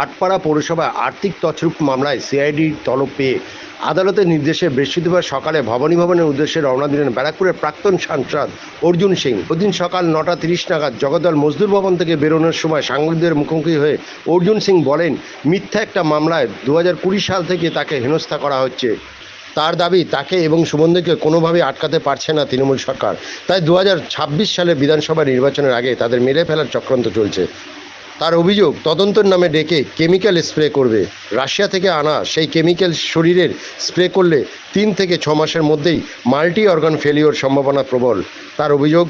ভাটপাড়া পৌরসভায় আর্থিক তছরূপ মামলায় সিআইডির তলব পেয়ে আদালতের নির্দেশে বৃহস্পতিবার সকালে ভবানী ভবনের উদ্দেশ্যে রওনা দিলেন ব্যারাকপুরের প্রাক্তন সাংসদ অর্জুন সিং। ওদিন সকাল নটা তিরিশ নাগাদ জগদ্দল মজদুর ভবন থেকে বেরোনোর সময় সাংবাদিকদের মুখোমুখি হয়ে অর্জুন সিং বলেন, মিথ্যা একটা মামলায় দু হাজার কুড়ি সাল থেকে তাকে হেনস্থা করা হচ্ছে। তার দাবি তাকে এবং সুমনদেরকে কোনোভাবেই আটকাতে পারছে না তৃণমূল সরকার। তাই দু হাজার ছাব্বিশ সালে বিধানসভা নির্বাচনের আগে তাদের মেরে ফেলার চক্রান্ত চলছে। তার অভিযোগ তদন্তের নামে ডেকে কেমিক্যাল স্প্রে করবে। রাশিয়া থেকে আনা সেই কেমিক্যাল শরীরের স্প্রে করলে তিন থেকে ছ মাসের মধ্যেই মাল্টি অর্গান ফেলিওর সম্ভাবনা প্রবল। তার অভিযোগ,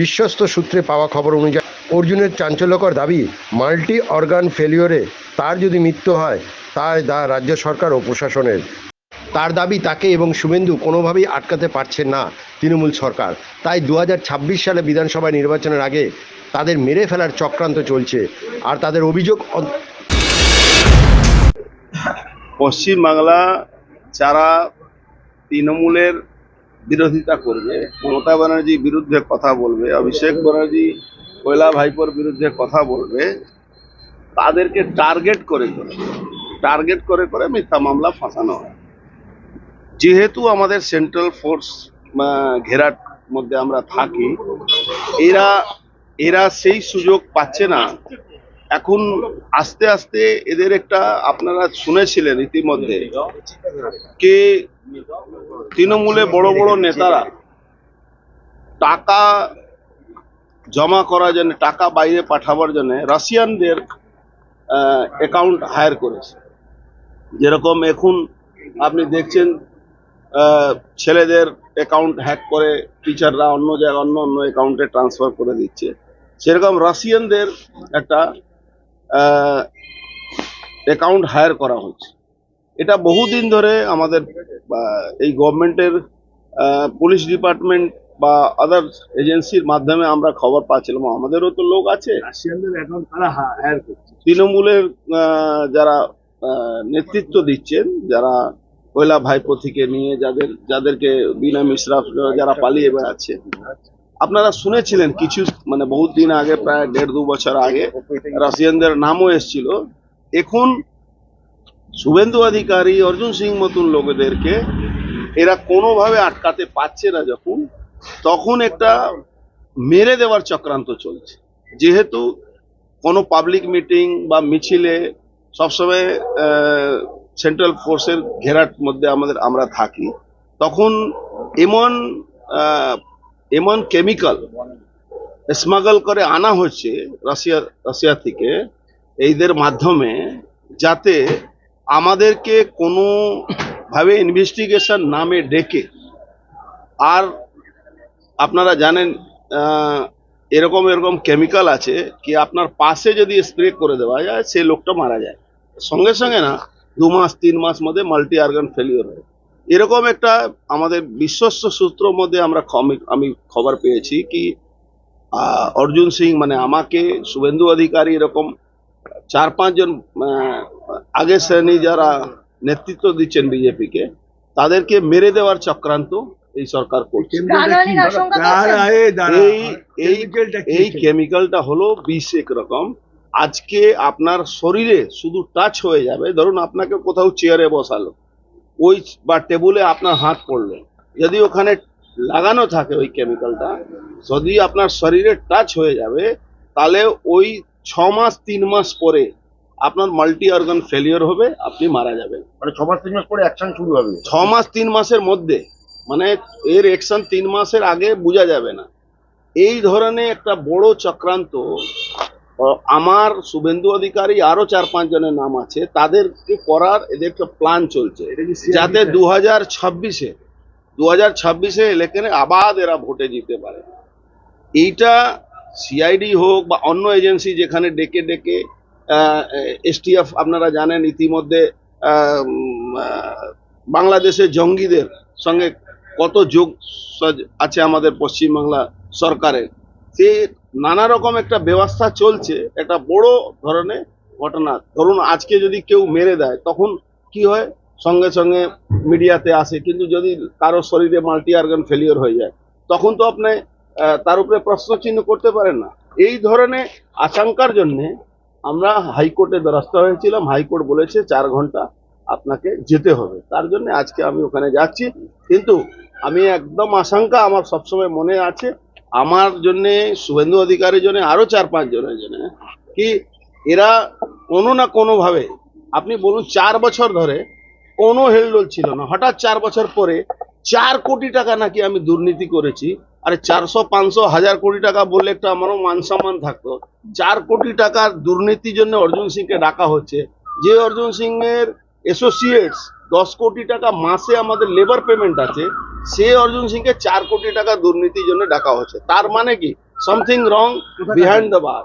বিশ্বস্ত সূত্রে পাওয়া খবর অনুযায়ী অর্জুনের চাঞ্চল্যকর দাবি মাল্টি অর্গান ফেলিওরে তার যদি মৃত্যু হয় তার দা রাজ্য সরকার ও প্রশাসনের। তার দাবি তাকে এবং শুভেন্দু কোনোভাবেই আটকাতে পারছে না তৃণমূল সরকার। তাই দু হাজার ছাব্বিশ সালে বিধানসভা নির্বাচনের আগে তাদের মেরে ফেলার চক্রান্ত চলছে আর তাদের অভিযোগ পশ্চিমবাংলা যারা তৃণমূলের বিরোধিতা করবে, মমতা ব্যানার্জির বিরুদ্ধে কথা বলবে, অভিষেক ব্যানার্জি, কৈলা ভাইপোর বিরুদ্ধে কথা বলবে, তাদেরকে টার্গেট করে করে, টার্গেট করে করে মিথ্যা মামলা ফাঁসানো হয়। যেহেতু আমাদের সেন্ট্রাল ফোর্স ঘেরার মধ্যে আমরা থাকি, এরা এরা সেই সুযোগ পাচ্ছে না। এখন আস্তে আস্তে এদের একটা আপনারা শুনেছিলেন ইতিমধ্যে কে তৃণমূলে বড় বড় নেতারা টাকা জমা করার জন্য, টাকা বাইরে পাঠাবার জন্য রাশিয়ানদের অ্যাকাউন্ট হায়ার করেছে। যেরকম এখন আপনি দেখছেন ছেলেদের অ্যাকাউন্ট হ্যাক করে টিচাররা অন্য জায়গায় অন্য অন্য অ্যাকাউন্টে ট্রান্সফার করে দিচ্ছে। সেরকম রাশিয়ানদের একটা অ্যাকাউন্ট হায়ার করা হচ্ছে। এটা বহুদিন ধরে আমাদের এই গভর্নমেন্টের পুলিশ ডিপার্টমেন্ট বা আদার এজেন্সির মাধ্যমে আমরা খবর পাচ্ছিলাম। আমাদেরও তো লোক আছে। রাশিয়ানদের অ্যাকাউন্ট কারা হায়ার করছে? তৃণমূলের যারা নেতৃত্ব দিচ্ছেন যারা কৈলা ভাইপো থেকে নিয়ে যাদের, যাদেরকে বিনা মিশ্রা যারা পালিয়ে বেড়াচ্ছে। আপনারা শুনেছিলেন কিছু মানে বহুত দিন আগে, প্রায় দেড় দু বছর আগে, রাশিয়ানদের নামও এসেছিল। এখন শুভেন্দু অধিকারী, অর্জুন সিং মতন লোকেদেরকে এরা কোনোভাবে আটকাতে পারছে না যখন, তখন একটা মেরে দেওয়ার চক্রান্ত চলছে। যেহেতু কোনো পাবলিক মিটিং বা মিছিলে সবসময় সেন্ট্রাল ফোর্সের ঘেরার মধ্যে আমাদের আমরা থাকি, তখন এমন এমন কেমিক্যাল স্মাগল করে আনা হচ্ছে রাশিয়া রাশিয়া থেকে এইদের মাধ্যমে যাতে আমাদেরকে কোনো ভাবে ইনভেস্টিগেশন নামে ডেকে। আর আপনারা জানেন এরকম এরকম কেমিক্যাল আছে কি আপনার পাশে যদি স্প্রে করে দেওয়া যায় সে লোকটা মারা যায়। সঙ্গে সঙ্গে না দু মাস তিন মাস মধ্যে মাল্টি অর্গান ফেলিওর হয়। এরকম একটা আমাদের বিশ্বস্ত সূত্র মধ্যে আমরা আমি খবর পেয়েছি কি অর্জুন সিং মানে আমাকে শুভেন্দু অধিকারী এরকম চার পাঁচজন আগের শ্রেণি যারা নেতৃত্ব দিচ্ছেন বিজেপিকে তাদেরকে মেরে দেওয়ার চক্রান্ত এই সরকার করছে। এই কেমিক্যালটা হলো বিষ এক রকম। আজকে আপনার শরীরে শুধু টাচ হয়ে যাবে। ধরুন আপনাকে কোথাও চেয়ারে বসালো। ওই বা টেবুলে আপনার হাত পড়ল। যদি ওখানে লাগানো থাকে ওই কেমিক্যালটা যদি আপনার শরীরে টাচ হয়ে যাবে তাহলে ওই ছ মাস তিন মাস পরে আপনার মাল্টি অর্গান ফেলিওর হবে আপনি মারা যাবেন। মানে ছ মাস তিন মাস পরে অ্যাকশন শুরু হবে। ছ মাস তিন মাসের মধ্যে। মানে এর অ্যাকশন তিন মাসের আগে বোঝা যাবে না। এই ধরনের একটা বড় চক্রান্ত আমার শুভেন্দু অধিকারী আরও চার পাঁচ জনের নাম আছে তাদেরকে করার এদের একটা প্ল্যান চলছে। যাতে দু হাজার ছাব্বিশে দু হাজার ছাব্বিশে ইলেকশনে আবার এরা ভোটে জিতে পারে। এইটা সিআইডি হোক বা অন্য এজেন্সি যেখানে ডেকে ডেকে এসটিএফ আপনারা জানেন ইতিমধ্যে বাংলাদেশের জঙ্গিদের সঙ্গে কত যোগ আছে আমাদের পশ্চিমবাংলা সরকারের। সে নানা রকম একটা ব্যবস্থা চলছে, একটা বড় ধরনের ঘটনা। ধরুন, আজকে যদি কেউ মেরে দেয়, তখন কি হয়? সঙ্গে সঙ্গে মিডিয়াতে আসে, কিন্তু যদি কারও শরীরে মাল্টি অর্গান ফেলিওর হয়ে যায়, তখন তো আপনি তার উপরে প্রশ্ন চিহ্ন করতে পারেন না। এই ধরনের আশঙ্কার জন্যে আমরা হাইকোর্টে দ্বারস্থ হয়েছিলাম। হাইকোর্ট বলেছে চার ঘণ্টা আপনাকে যেতে হবে। তার জন্য আজকে আমি ওখানে যাচ্ছি। কিন্তু আমি একদম আশঙ্কা আমার সবসময় মনে আছে আমার জন্য, শুভেন্দু অধিকারের জন্য, আরও চার পাঁচ জনের জন্য, কি এরা কোনো না কোনো ভাবে আপনি বলুন চার বছর ধরে কোনো হেলদোল ছিল না। হঠাৎ চার বছর পরে চার কোটি টাকা নাকি আমি দুর্নীতি করেছি, আরে চারশো, পাঁচশো, হাজার কোটি টাকা বললে একটা আমারও মান সম্মান থাকতো। চার কোটি টাকার দুর্নীতির জন্য অর্জুন সিংকে ডাকা হচ্ছে। যে অর্জুন সিং এর অ্যাসোসিয়েটস দশ কোটি টাকা মাসে আমাদের লেবার পেমেন্ট আছে সে অর্জুন সিংকে চার কোটি টাকা দুর্নীতির জন্য ডাকা হচ্ছে। তার মানে কি? Something wrong behind the bar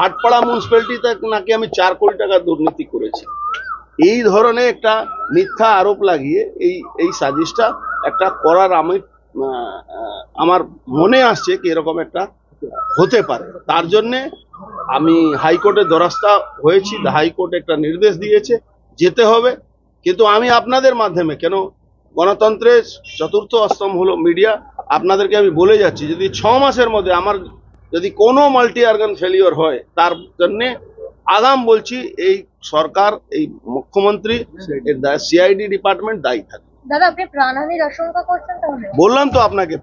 Hatpara মিউনিসিপ্যালিটিতে নাকি আমি চার কোটি টাকা দুর্নীতি করেছি। এই ধরনের একটা মিথ্যা আরোপ লাগিয়ে এই এই সাজিশটা একটা করার আমি আমার মনে আসছে কি এরকম একটা হতে পারে। তার জন্যে আমি হাইকোর্টের দ্বারস্থ হয়েছি। হাইকোর্ট একটা নির্দেশ দিয়েছে যেতে হবে। কিন্তু আমি আপনাদের মাধ্যমে কেন? গণতন্ত্রের চতুর্থ অস্তম হলো মিডিয়া। আপনাদেরকে আমি বলে যাচ্ছি যদি ছ মাসের মধ্যে আমার যদি কোনো মাল্টি অর্গান ফেলিওর হয় তার জন্যে আগাম বলছি এই সরকার এই মুখ্যমন্ত্রী সিআইডি ডিপার্টমেন্ট দায়ী থাকে। দাদা আপনি প্রাণহানির আশঙ্কা করছেন তাহলে? বললাম তো আপনাকে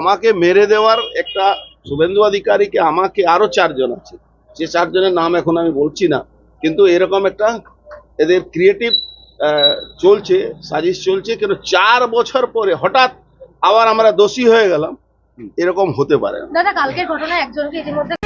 আমাকে মেরে দেওয়ার একটা শুভেন্দু অধিকারীকে আমাকে আরও চারজন আছে। সে চারজনের নাম এখন আমি বলছি না কিন্তু এরকম একটা এদের ক্রিয়েটিভ চলছে সাজিশ চলছে কিন্তু চার বছর পরে হঠাৎ আবার আমরা দোষী হয়ে গেলাম। এরকম হতে পারে না। দাদা কালকের ঘটনা একজনকে ইতিমধ্যে